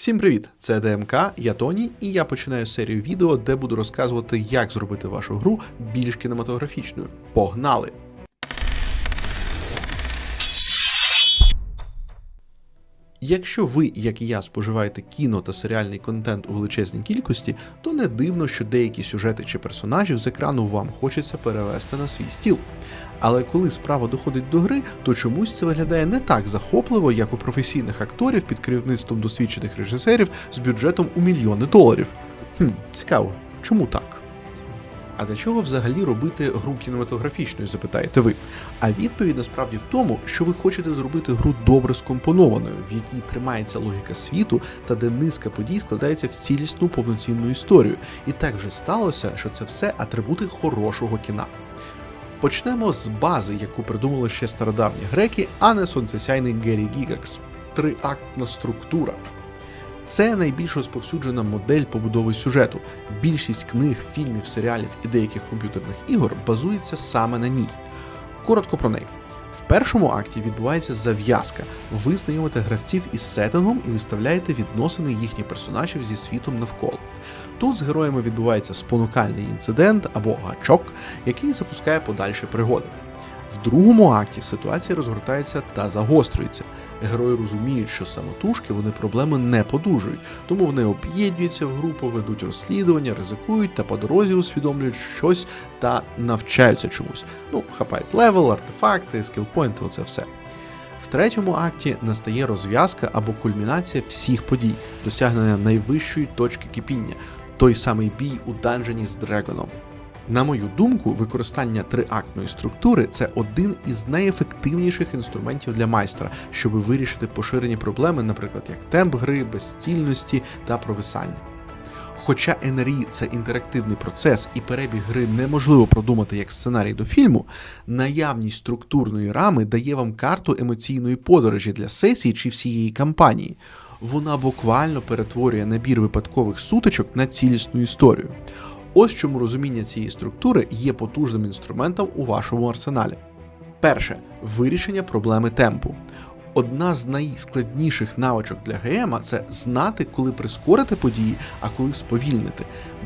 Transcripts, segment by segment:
Всім привіт! Це ДМК, я Тоні, і я починаю серію відео, де буду розказувати, як зробити вашу гру більш кінематографічною. Погнали! Якщо ви, як і я, споживаєте кіно та серіальний контент у величезній кількості, то не дивно, що деякі сюжети чи персонажів з екрану вам хочеться перевести на свій стіл. Але коли справа доходить до гри, то чомусь це виглядає не так захопливо, як у професійних акторів під керівництвом досвідчених режисерів з бюджетом у мільйони доларів. Хм, цікаво, чому так? А для чого взагалі робити гру кінематографічною, запитаєте ви? А відповідь насправді в тому, що ви хочете зробити гру добре скомпонованою, в якій тримається логіка світу та де низка подій складається в цілісну повноцінну історію. І так вже сталося, що це все атрибути хорошого кіна. Почнемо з бази, яку придумали ще стародавні греки, а не сонцесяйний Геррі Гігакс. Триактна структура. Це найбільш розповсюджена модель побудови сюжету. Більшість книг, фільмів, серіалів і деяких комп'ютерних ігор базується саме на ній. Коротко про неї. В першому акті відбувається зав'язка. Ви знайомите гравців із сеттингом і виставляєте відносини їхніх персонажів зі світом навколо. Тут з героями відбувається спонукальний інцидент або гачок, який запускає подальші пригоди. В другому акті ситуація розгортається та загострюється. Герої розуміють, що самотужки вони проблеми не подужують, тому вони об'єднуються в групу, ведуть розслідування, ризикують та по дорозі усвідомлюють щось та навчаються чомусь. Ну, хапають левел, артефакти, скілпойнти, оце все. В третьому акті настає розв'язка або кульмінація всіх подій, досягнення найвищої точки кипіння, той самий бій у данжені з Дрегоном. На мою думку, використання триактної структури це один із найефективніших інструментів для майстра, щоб вирішити поширені проблеми, наприклад, як темп гри, безстільності та провисання. Хоча НРІ це інтерактивний процес і перебіг гри неможливо продумати як сценарій до фільму, наявність структурної рами дає вам карту емоційної подорожі для сесії чи всієї кампанії. Вона буквально перетворює набір випадкових сутичок на цілісну історію. Ось чому розуміння цієї структури є потужним інструментом у вашому арсеналі. Перше вирішення проблеми темпу. Одна з найскладніших навичок для ГМ це знати, коли прискорити події, а коли сповільнити.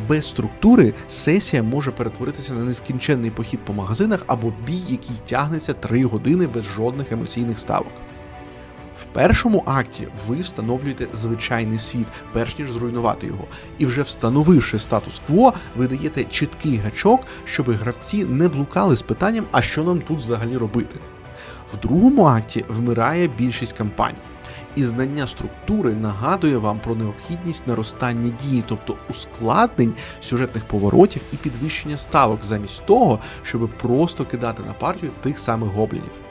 Без структури сесія може перетворитися на нескінченний похід по магазинах або бій, який тягнеться 3 години без жодних емоційних ставок. В першому акті ви встановлюєте звичайний світ, перш ніж зруйнувати його. І вже встановивши статус-кво, ви даєте чіткий гачок, щоб гравці не блукали з питанням, а що нам тут взагалі робити. В другому акті вмирає більшість кампаній. І знання структури нагадує вам про необхідність наростання дії, тобто ускладнень сюжетних поворотів і підвищення ставок, замість того, щоб просто кидати на партію тих самих гоблінів.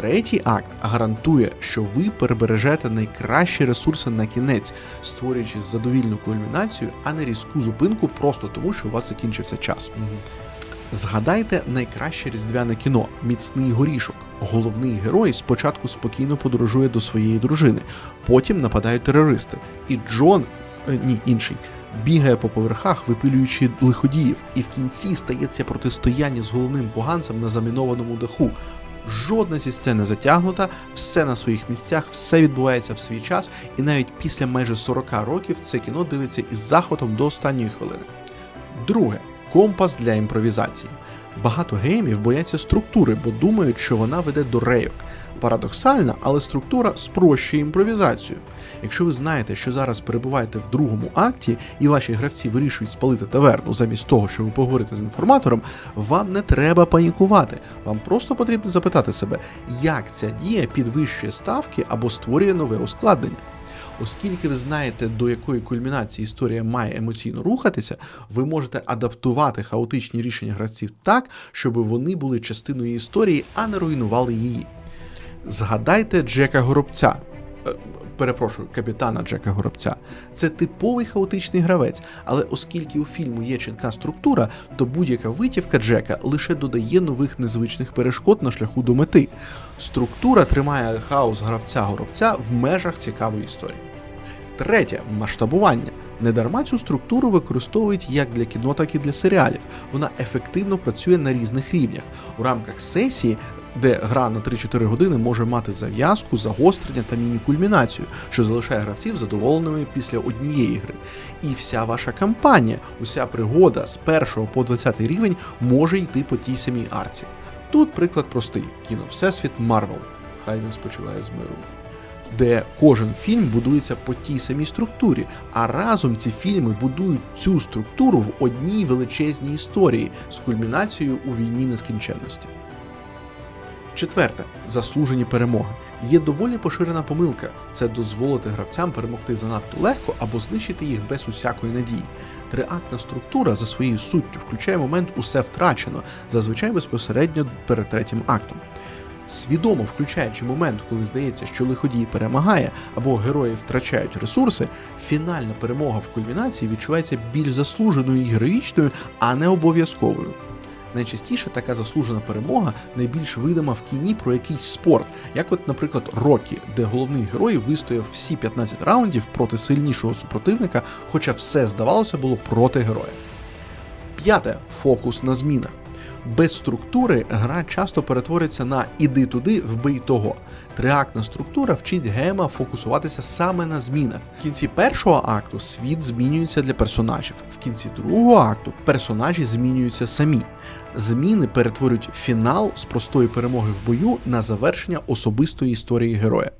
Третій акт гарантує, що ви перебережете найкращі ресурси на кінець, створюючи задовільну кульмінацію, а не різку зупинку просто тому, що у вас закінчився час. Згадайте найкраще різдвяне кіно Міцний горішок. Головний герой спочатку спокійно подорожує до своєї дружини, потім нападають терористи. І Джон, е, ні, інший, бігає по поверхах, випилюючи лиходіїв, і в кінці стається протистояння з головним поганцем на замінованому даху. Жодна зі сцен не затягнута, все на своїх місцях, все відбувається в свій час, і навіть після майже 40 років це кіно дивиться із захватом до останньої хвилини. Друге компас для імпровізації. Багато геймів бояться структури, бо думають, що вона веде до рейок. Парадоксально, але структура спрощує імпровізацію. Якщо ви знаєте, що зараз перебуваєте в другому акті, і ваші гравці вирішують спалити таверну замість того, щоб поговорити з інформатором, вам не треба панікувати. Вам просто потрібно запитати себе, як ця дія підвищує ставки або створює нове ускладнення. Оскільки ви знаєте, до якої кульмінації історія має емоційно рухатися, ви можете адаптувати хаотичні рішення гравців так, щоб вони були частиною історії, а не руйнували її. Згадайте Джека Горобця. Е, Перепрошую, капітана Джека Горобця. Це типовий хаотичний гравець, але оскільки у фільму є чітка структура, то будь-яка витівка Джека лише додає нових незвичних перешкод на шляху до мети. Структура тримає хаос гравця горобця в межах цікавої історії. Третє масштабування. Недарма цю структуру використовують як для кіно, так і для серіалів. Вона ефективно працює на різних рівнях. У рамках сесії, де гра на 3-4 години може мати зав'язку, загострення та міні-кульмінацію, що залишає гравців задоволеними після однієї гри. І вся ваша кампанія, уся пригода з 1 по 20 рівень може йти по тій самій арці. Тут приклад простий: кіно Всесвіт Марвел. Хай він спочиває з миром де кожен фільм будується по тій самій структурі, а разом ці фільми будують цю структуру в одній величезній історії з кульмінацією у війні нескінченності. Четверте заслужені перемоги. Є доволі поширена помилка це дозволити гравцям перемогти занадто легко або знищити їх без усякої надії. Триактна структура за своєю суттю включає момент усе втрачено, зазвичай безпосередньо перед третім актом. Свідомо включаючи момент, коли здається, що лиходій перемагає або герої втрачають ресурси, фінальна перемога в кульмінації відчувається більш заслуженою і героїчною, а не обов'язковою. Найчастіше така заслужена перемога найбільш видима в кіні про якийсь спорт, як от, наприклад, Рокі, де головний герой вистояв всі 15 раундів проти сильнішого супротивника, хоча все здавалося було проти героя. П'яте фокус на змінах. Без структури гра часто перетворюється на іди туди, вбий того. Триактна структура вчить гема фокусуватися саме на змінах. В кінці першого акту світ змінюється для персонажів. В кінці другого акту персонажі змінюються самі. Зміни перетворюють фінал з простої перемоги в бою на завершення особистої історії героя.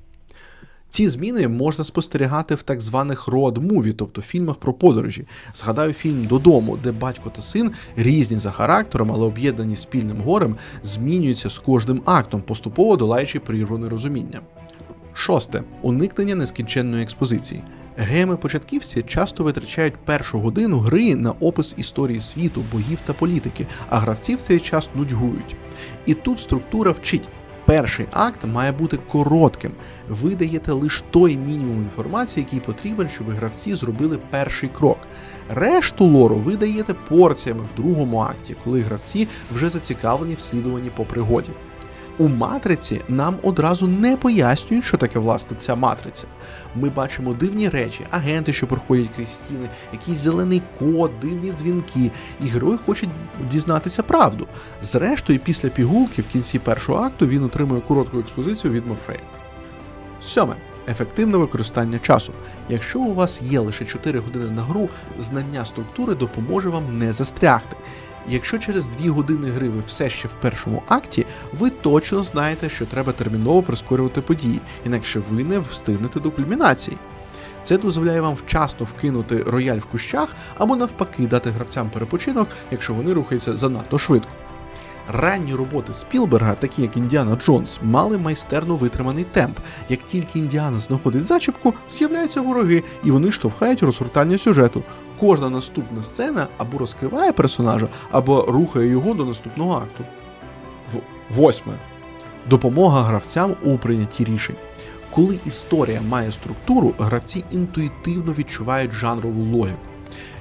Ці зміни можна спостерігати в так званих роад-муві, тобто фільмах про подорожі. Згадаю фільм Додому, де батько та син різні за характером, але об'єднані спільним горем, змінюються з кожним актом, поступово долаючи прірву нерозуміння. Шосте уникнення нескінченної експозиції. Геми початківці часто витрачають першу годину гри на опис історії світу, богів та політики, а гравці в цей час нудьгують. І тут структура вчить перший акт має бути коротким. Ви даєте лише той мінімум інформації, який потрібен, щоб гравці зробили перший крок. Решту лору ви даєте порціями в другому акті, коли гравці вже зацікавлені в слідуванні по пригоді. У матриці нам одразу не пояснюють, що таке власне ця матриця. Ми бачимо дивні речі, агенти, що проходять крізь стіни, якийсь зелений код, дивні дзвінки, і герой хоче дізнатися правду. Зрештою, після пігулки в кінці першого акту він отримує коротку експозицію від Морфея. Сьоме. Ефективне використання часу. Якщо у вас є лише 4 години на гру, знання структури допоможе вам не застрягти. Якщо через 2 години гри ви все ще в першому акті, ви точно знаєте, що треба терміново прискорювати події, інакше ви не встигнете до кульмінації. Це дозволяє вам вчасно вкинути рояль в кущах або навпаки дати гравцям перепочинок, якщо вони рухаються занадто швидко. Ранні роботи Спілберга, такі як Індіана Джонс, мали майстерно витриманий темп. Як тільки Індіана знаходить зачіпку, з'являються вороги, і вони штовхають розгортання сюжету. Кожна наступна сцена або розкриває персонажа, або рухає його до наступного акту. Восьме. Допомога гравцям у прийнятті рішень. Коли історія має структуру, гравці інтуїтивно відчувають жанрову логіку.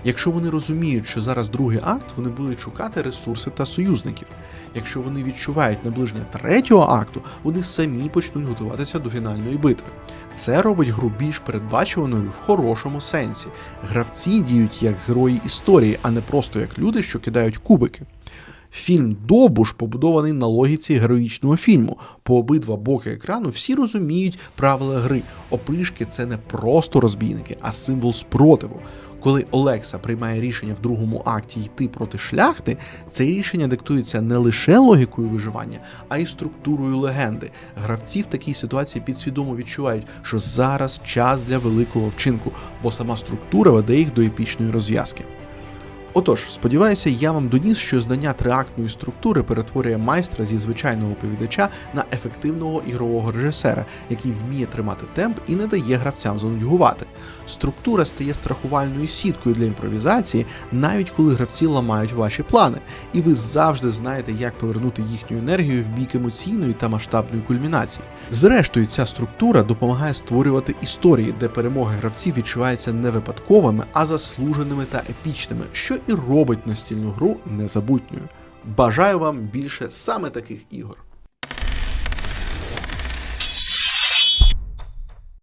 Якщо вони розуміють, що зараз другий акт, вони будуть шукати ресурси та союзників. Якщо вони відчувають наближення третього акту, вони самі почнуть готуватися до фінальної битви. Це робить гру більш передбачуваною в хорошому сенсі. Гравці діють як герої історії, а не просто як люди, що кидають кубики. Фільм Довбуш побудований на логіці героїчного фільму. По обидва боки екрану всі розуміють правила гри. Опришки це не просто розбійники, а символ спротиву. Коли Олекса приймає рішення в другому акті йти проти шляхти, це рішення диктується не лише логікою виживання, а й структурою легенди. Гравці в такій ситуації підсвідомо відчувають, що зараз час для великого вчинку, бо сама структура веде їх до епічної розв'язки. Отож, сподіваюся, я вам доніс, що знання триактної структури перетворює майстра зі звичайного оповідача на ефективного ігрового режисера, який вміє тримати темп і не дає гравцям занудьгувати. Структура стає страхувальною сіткою для імпровізації, навіть коли гравці ламають ваші плани, і ви завжди знаєте, як повернути їхню енергію в бік емоційної та масштабної кульмінації. Зрештою, ця структура допомагає створювати історії, де перемоги гравців відчуваються не випадковими, а заслуженими та епічними, що і робить настільну гру незабутньою. Бажаю вам більше саме таких ігор.